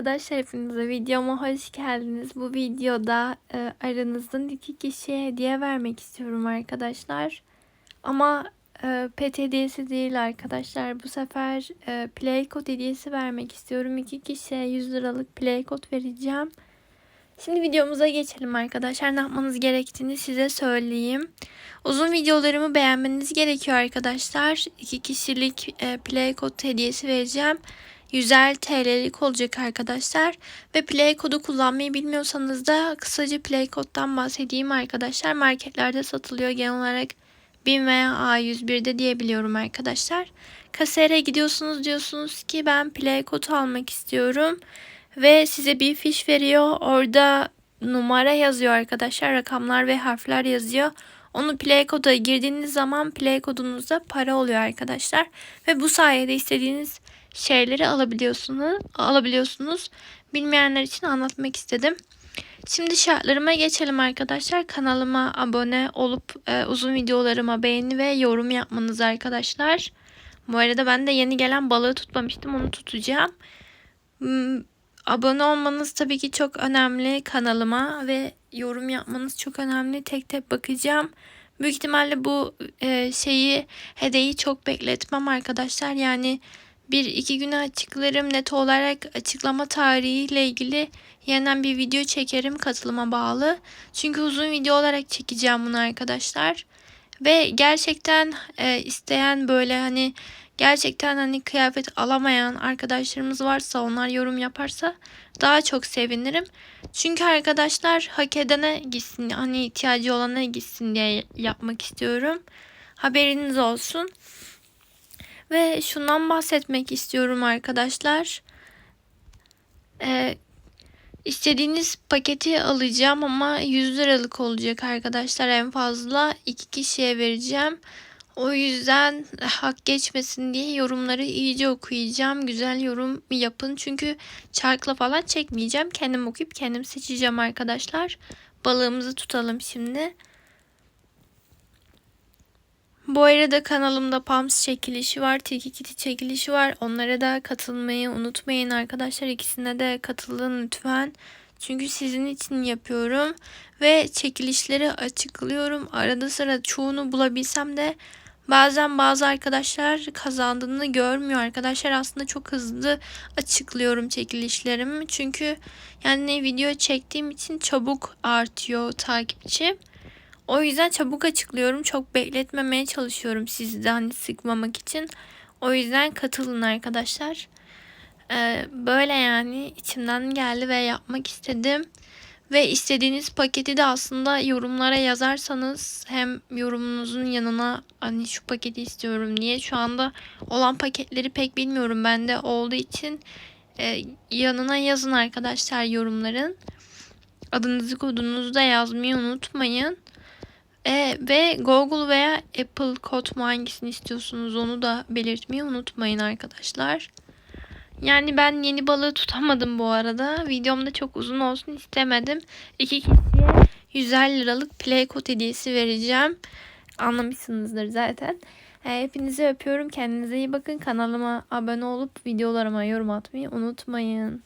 Arkadaşlar hepinize videoma hoş geldiniz. Bu videoda e, aranızdan iki kişiye hediye vermek istiyorum arkadaşlar. Ama e, pet hediyesi değil arkadaşlar. Bu sefer e, Playcode hediyesi vermek istiyorum. İki kişiye 100 liralık Playcode vereceğim. Şimdi videomuza geçelim arkadaşlar. Ne yapmanız gerektiğini size söyleyeyim. Uzun videolarımı beğenmeniz gerekiyor arkadaşlar. İki kişilik e, Playcode hediyesi vereceğim. 150 TL'lik olacak arkadaşlar. Ve play kodu kullanmayı bilmiyorsanız da kısaca play koddan bahsedeyim arkadaşlar. Marketlerde satılıyor genel olarak 1000 veya A101'de diyebiliyorum arkadaşlar. Kasere gidiyorsunuz diyorsunuz ki ben play kodu almak istiyorum. Ve size bir fiş veriyor. Orada numara yazıyor arkadaşlar. Rakamlar ve harfler yazıyor. Onu play koda girdiğiniz zaman play kodunuzda para oluyor arkadaşlar. Ve bu sayede istediğiniz şeyleri alabiliyorsunuz. Alabiliyorsunuz. Bilmeyenler için anlatmak istedim. Şimdi şartlarıma geçelim arkadaşlar. Kanalıma abone olup e, uzun videolarıma beğeni ve yorum yapmanız arkadaşlar. Bu arada ben de yeni gelen balığı tutmamıştım. Onu tutacağım. Hmm, abone olmanız tabii ki çok önemli kanalıma ve yorum yapmanız çok önemli. Tek tek bakacağım. Büyük ihtimalle bu e, şeyi hediyeyi çok bekletmem arkadaşlar. Yani bir iki güne açıklarım net olarak açıklama tarihiyle ilgili yeniden bir video çekerim katılıma bağlı. Çünkü uzun video olarak çekeceğim bunu arkadaşlar. Ve gerçekten e, isteyen böyle hani gerçekten hani kıyafet alamayan arkadaşlarımız varsa onlar yorum yaparsa daha çok sevinirim. Çünkü arkadaşlar hak edene gitsin hani ihtiyacı olana gitsin diye yapmak istiyorum. Haberiniz olsun. Ve şundan bahsetmek istiyorum arkadaşlar. Ee, istediğiniz paketi alacağım ama 100 liralık olacak arkadaşlar en fazla. iki kişiye vereceğim. O yüzden hak geçmesin diye yorumları iyice okuyacağım. Güzel yorum yapın. Çünkü çarkla falan çekmeyeceğim. Kendim okuyup kendim seçeceğim arkadaşlar. Balığımızı tutalım şimdi. Bu arada kanalımda Pams çekilişi var, Tilki Kiti çekilişi var. Onlara da katılmayı unutmayın arkadaşlar. İkisine de katılın lütfen. Çünkü sizin için yapıyorum ve çekilişleri açıklıyorum. Arada sıra çoğunu bulabilsem de bazen bazı arkadaşlar kazandığını görmüyor. Arkadaşlar aslında çok hızlı açıklıyorum çekilişlerimi. Çünkü yani video çektiğim için çabuk artıyor takipçi. O yüzden çabuk açıklıyorum. Çok bekletmemeye çalışıyorum sizi de hani sıkmamak için. O yüzden katılın arkadaşlar. Ee, böyle yani içimden geldi ve yapmak istedim. Ve istediğiniz paketi de aslında yorumlara yazarsanız hem yorumunuzun yanına hani şu paketi istiyorum diye şu anda olan paketleri pek bilmiyorum bende olduğu için e, yanına yazın arkadaşlar yorumların. Adınızı kodunuzu da yazmayı unutmayın. E, ve Google veya Apple kod mu hangisini istiyorsunuz onu da belirtmeyi unutmayın arkadaşlar. Yani ben yeni balığı tutamadım bu arada. Videomda çok uzun olsun istemedim. İki kişiye 150 liralık play code hediyesi vereceğim. Anlamışsınızdır zaten. E, hepinizi öpüyorum. Kendinize iyi bakın. Kanalıma abone olup videolarıma yorum atmayı unutmayın.